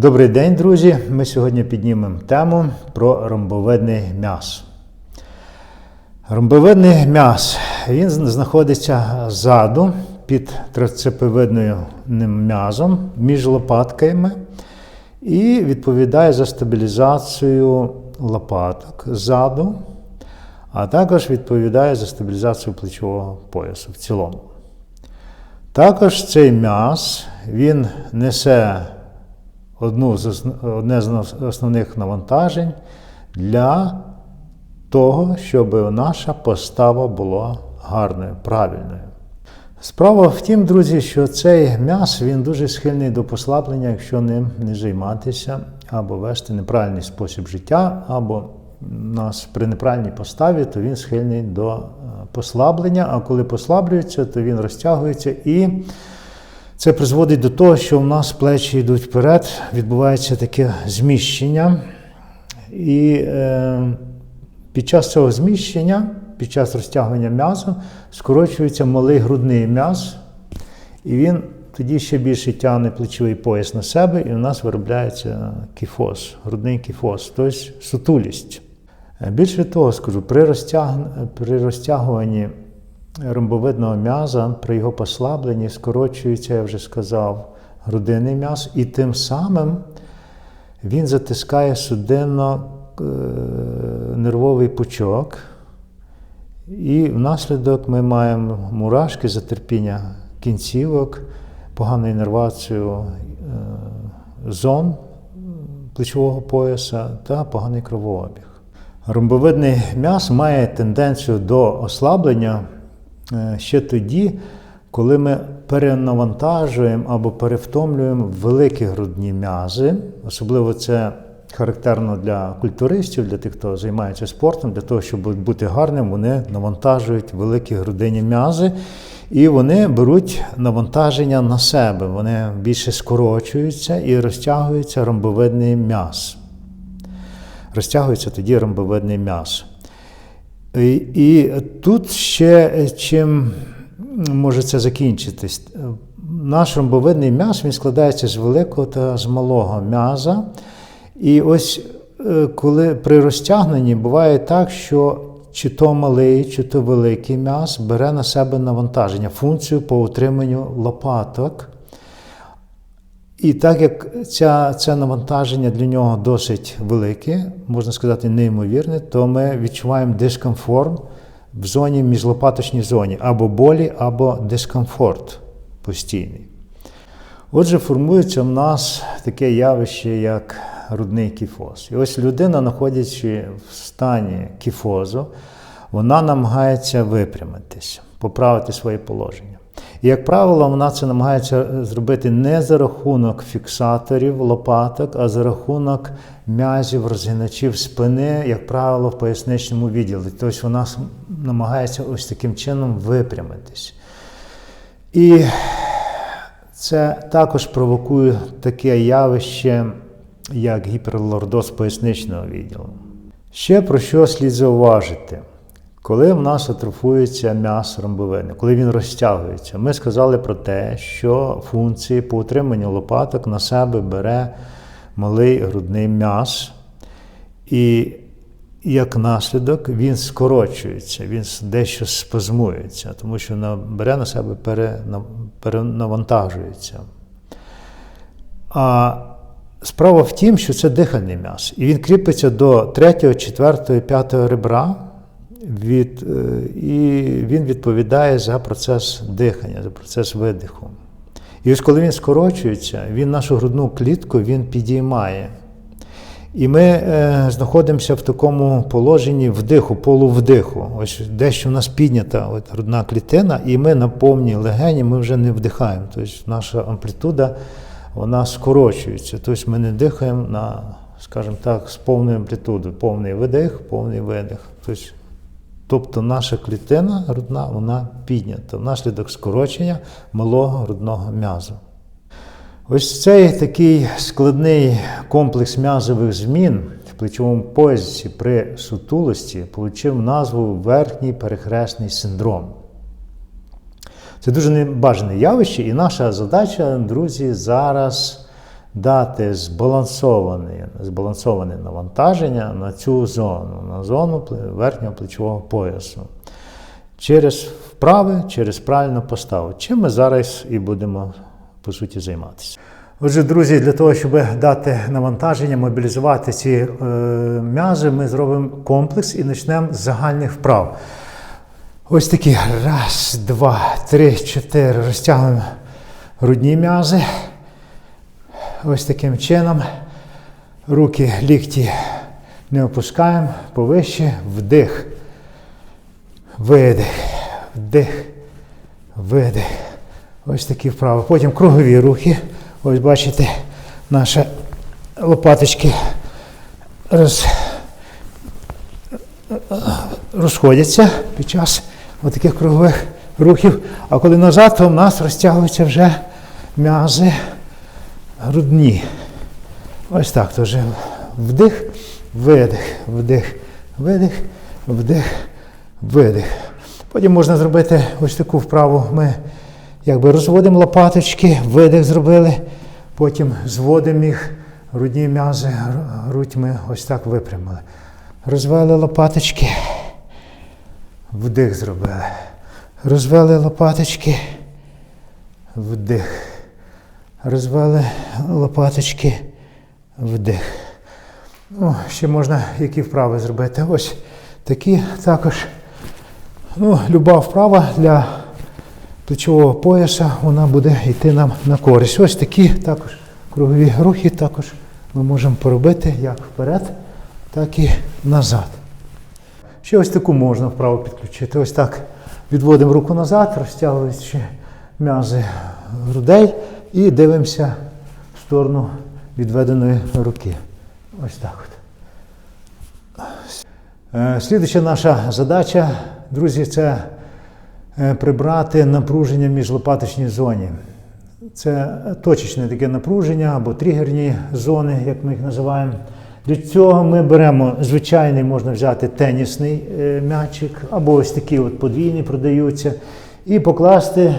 Добрий день, друзі! Ми сьогодні піднімемо тему про ромбовидний м'яз. Ромбовидний м'яз він знаходиться ззаду під трицепевидним м'язом між лопатками і відповідає за стабілізацію лопаток ззаду, а також відповідає за стабілізацію плечового поясу в цілому. Також цей м'яз він несе одну з одне з основних навантажень для того, щоб наша постава була гарною, правильною. Справа в тім, друзі, що цей м'яз він дуже схильний до послаблення, якщо ним не займатися або вести неправильний спосіб життя, або нас при неправильній поставі, то він схильний до е, послаблення. А коли послаблюється, то він розтягується і це призводить до того, що в нас плечі йдуть вперед, відбувається таке зміщення. І е, під час цього зміщення, під час розтягування м'язу, скорочується малий грудний м'яз, і він тоді ще більше тягне плечовий пояс на себе, і у нас виробляється кіфоз, грудний кіфоз, тобто сутулість. Е, Більше того, скажу, при, розтяг... при розтягуванні ромбовидного м'яза, при його послабленні скорочується, я вже сказав, грудинний м'яз, і тим самим він затискає судинно-нервовий пучок. І внаслідок ми маємо мурашки, затерпіння кінцівок, погану інервацію е, зон плечового пояса та поганий кровообіг. Ромбовидний м'яз має тенденцію до ослаблення е, ще тоді, коли ми перенавантажуємо або перевтомлюємо великі грудні м'язи. Особливо це характерно для культуристів, для тих, хто займається спортом, для того, щоб бути гарним, вони навантажують великі грудинні м'язи. І вони беруть навантаження на себе, вони більше скорочуються і розтягується ромбовидний м'яз. Розтягується тоді ромбовидний м'яз. І, і тут ще чим може це закінчитись? Наш ромбовидний м'яз він складається з великого та з малого м'яза. І ось е, коли при розтягненні буває так, що чи то малий, чи то великий м'яз бере на себе навантаження, функцію по утриманню лопаток. І так як ця, це навантаження для нього досить велике, можна сказати, неймовірне, то ми відчуваємо дискомфорт в зоні міжлопаточній зоні, або болі, або дискомфорт постійний. Отже, формується в нас таке явище, як грудний кіфоз. І ось людина, знаходячи в стані кіфозу, вона намагається випрямитись, поправити своє положення. І, як правило, вона це намагається зробити не за рахунок фіксаторів лопаток, а за рахунок м'язів, розгиначів спини, як правило, в поясничному відділі. Тобто вона намагається ось таким чином випрямитись. І це також провокує таке явище, як гіперлордоз поясничного відділу. Ще про що слід зауважити? Коли в нас атрофується м'ясо ромбовини, коли він розтягується, ми сказали про те, що функції по утриманню лопаток на себе бере малий грудний м'яз, і як наслідок він скорочується, він дещо спазмується, тому що бере на себе перенавантажується. А справа в тім, що це дихальний м'яз, і він кріпиться до 3, 4, 5 ребра, від, е, і він відповідає за процес дихання, за процес видиху. І ось коли він скорочується, він нашу грудну клітку він підіймає. І ми е, знаходимося в такому положенні вдиху, полувдиху. Ось дещо в нас піднята от, грудна клітина, і ми на повній легені ми вже не вдихаємо. Тобто наша амплітуда вона скорочується. Тобто ми не дихаємо на, скажімо так, з повною амплітудою. Повний видих, повний видих. Тобто, тобто наша клітина грудна вона піднята внаслідок скорочення малого грудного м'язу. Ось цей такий складний комплекс м'язових змін в плечовому поясі при сутулості отримав назву верхній перехресний синдром. Це дуже небажане явище, і наша задача, друзі, зараз дати збалансоване, збалансоване навантаження на цю зону, на зону верхнього плечового поясу. Через вправи, через правильну поставу. Чим ми зараз і будемо по суті займатися. Отже, друзі, для того, щоб дати навантаження, мобілізувати ці е, м'язи, ми зробимо комплекс і почнемо з загальних вправ. Ось такі. Раз, два, три, чотири. Розтягуємо грудні м'язи. Ось таким чином. Руки, лікті не опускаємо, повище, вдих. Видих, вдих, видих. Ось такі вправи. Потім кругові рухи. Ось бачите, наші лопаточки роз, розходяться під час таких кругових рухів. А коли назад, то в нас розтягуються вже м'язи грудні. Ось так. Тож вдих, видих, вдих, видих, вдих, видих. Потім можна зробити ось таку вправу. Ми якби розводимо лопаточки, видих зробили, потім зводимо їх, грудні м'язи, грудь ми ось так випрямили. Розвели лопаточки, вдих зробили. Розвели лопаточки, вдих. Розвели лопаточки, вдих. Ну, ще можна які вправи зробити. Ось такі також. Ну, люба вправа для плечового пояса, вона буде йти нам на користь. Ось такі також кругові рухи також ми можемо поробити як вперед, так і назад. Ще ось таку можна вправо підключити. Ось так відводимо руку назад, розтягуючи м'язи грудей і дивимося в сторону відведеної руки. Ось так от. Е, Слідуюча наша задача, друзі, це е, прибрати напруження між лопаточній зоні. Це точечне таке напруження або тригерні зони, як ми їх називаємо. Для цього ми беремо звичайний, можна взяти тенісний е, м'ячик, або ось такі от подвійні продаються, і покласти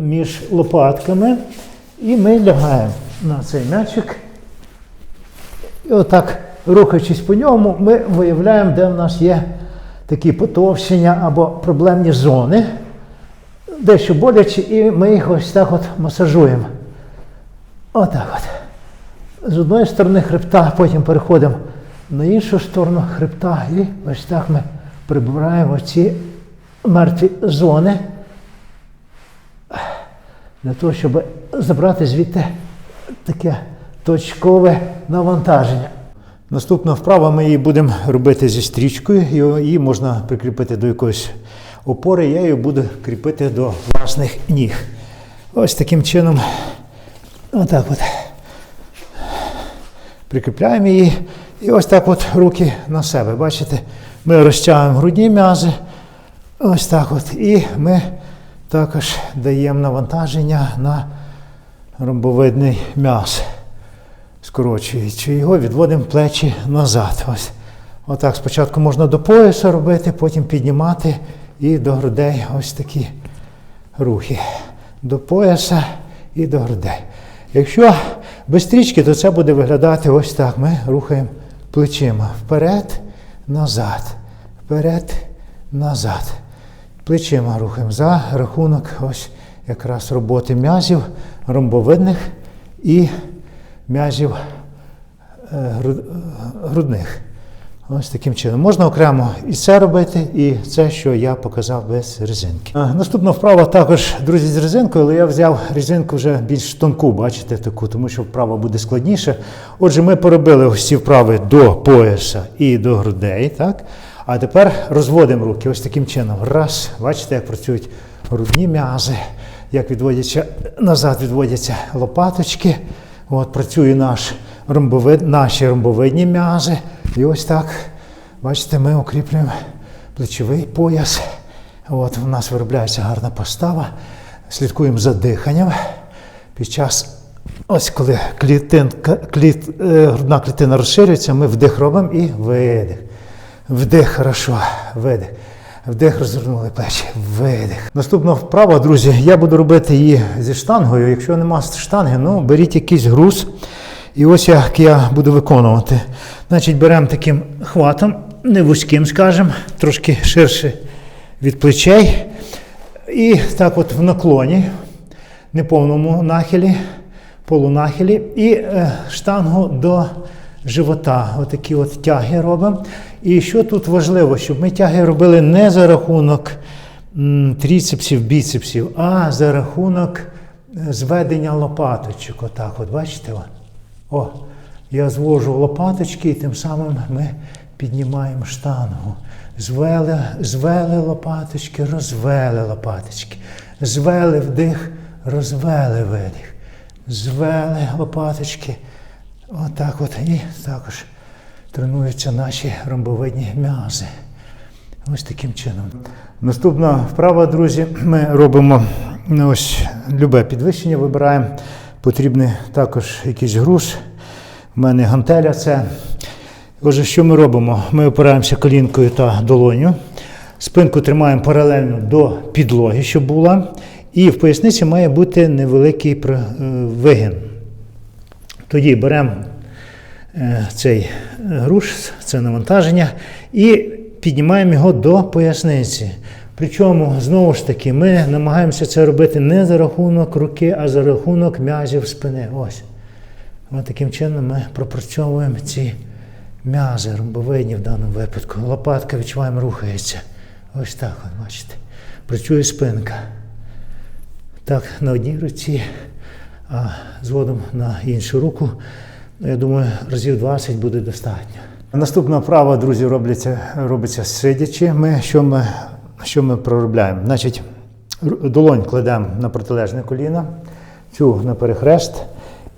між лопатками. І ми лягаємо на цей м'ячик. І отак, рухаючись по ньому, ми виявляємо, де в нас є такі потовщення або проблемні зони, дещо боляче, і ми їх ось так от масажуємо. Отак от. З одної сторони хребта, потім переходимо на іншу сторону хребта, і ось так ми прибираємо ці мертві зони для того, щоб забрати звідти таке точкове навантаження. Наступна вправа ми її будемо робити зі стрічкою, її можна прикріпити до якоїсь опори, я її буду кріпити до власних ніг. Ось таким чином, отак от. Прикріпляємо її. І ось так от руки на себе. Бачите, ми розтягуємо грудні м'язи. Ось так от. І ми також даємо навантаження на ромбовидний м'яз. Скорочуючи його, відводимо плечі назад. Ось. Отак спочатку можна до пояса робити, потім піднімати і до грудей ось такі рухи. До пояса і до грудей. Якщо без стрічки, то це буде виглядати ось так. Ми рухаємо плечима вперед, назад, вперед, назад. Плечима рухаємо за рахунок ось якраз роботи м'язів ромбовидних і м'язів е, грудних. Ось таким чином. Можна окремо і це робити, і це, що я показав без резинки. Наступна вправа також, друзі, з резинкою, але я взяв резинку вже більш тонку, бачите, таку, тому що вправа буде складніше. Отже, ми поробили ці вправи до пояса і до грудей. так? А тепер розводимо руки ось таким чином. Раз. Бачите, як працюють грудні м'язи, як відводяться назад, відводяться лопаточки. От працює наш ромбовид, наші ромбовидні м'язи. І ось так, бачите, ми укріплюємо плечовий пояс. От у нас виробляється гарна постава. Слідкуємо за диханням. Під час, ось коли клітинка, кліт, е, грудна клітина розширюється, ми вдих робимо і видих. Вдих, хорошо, видих. Вдих, розвернули плечі, видих. Наступна вправа, друзі, я буду робити її зі штангою. Якщо нема штанги, ну беріть якийсь груз. І ось як я буду виконувати. Значить, беремо таким хватом, не вузьким, скажімо, трошки ширше від плечей. І так от в наклоні, неповному нахилі, полунахилі, і е, штангу до живота. Отакі от тяги робимо. І що тут важливо, щоб ми тяги робили не за рахунок тріцепсів, біцепсів, а за рахунок е, зведення лопаточок. Отак, от бачите? О, я звожу лопаточки, і тим самим ми піднімаємо штангу. Звели, звели лопаточки, розвели лопаточки. Звели вдих, розвели видих. Звели лопаточки. Отак от. І також тренуються наші ромбовидні м'язи. Ось таким чином. Наступна вправа, друзі, ми робимо ну, ось любе підвищення, вибираємо. Потрібний також якийсь груз. У мене гантеля це. Отже, що ми робимо? Ми опираємося колінкою та долоню. Спинку тримаємо паралельно до підлоги, щоб була. І в поясниці має бути невеликий е, вигин. Тоді беремо е, цей груш, це навантаження, і піднімаємо його до поясниці. Причому, знову ж таки, ми намагаємося це робити не за рахунок руки, а за рахунок м'язів спини. Ось. Ось таким чином ми пропрацьовуємо ці м'язи, ромбовидні в даному випадку. Лопатка відчуваємо, рухається. Ось так, от, бачите. Працює спинка. Так, на одній руці, а згодом на іншу руку. Ну, Я думаю, разів 20 буде достатньо. Наступна вправа, друзі, робляться, робиться сидячи. Ми, що, ми, що ми проробляємо? Значить, долонь кладемо на протилежне коліно, цю на перехрест.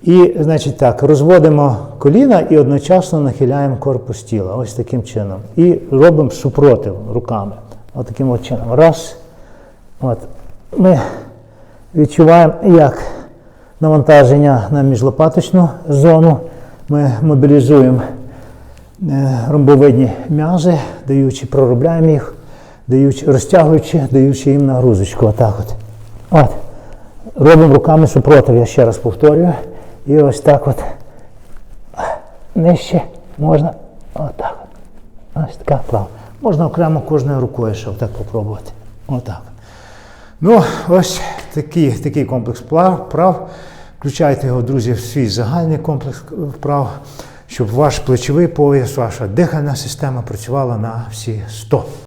І, значить, так, розводимо коліна і одночасно нахиляємо корпус тіла. Ось таким чином. І робимо супротив руками. Ось таким от чином. Раз. От. Ми відчуваємо, як навантаження на міжлопаточну зону. Ми мобілізуємо е, ромбовидні м'язи, даючи, проробляємо їх, даючи, розтягуючи, даючи їм нагрузочку. Отак от. От. Робимо руками супротив, я ще раз повторюю. І ось так от. Нижче можна. Отак. от. Ось така вправа. Можна окремо кожною рукою, щоб так попробувати. Отак. Ну, ось такий, такий комплекс прав. Включайте його, друзі, в свій загальний комплекс вправ, щоб ваш плечовий пояс, ваша дихальна система працювала на всі 100.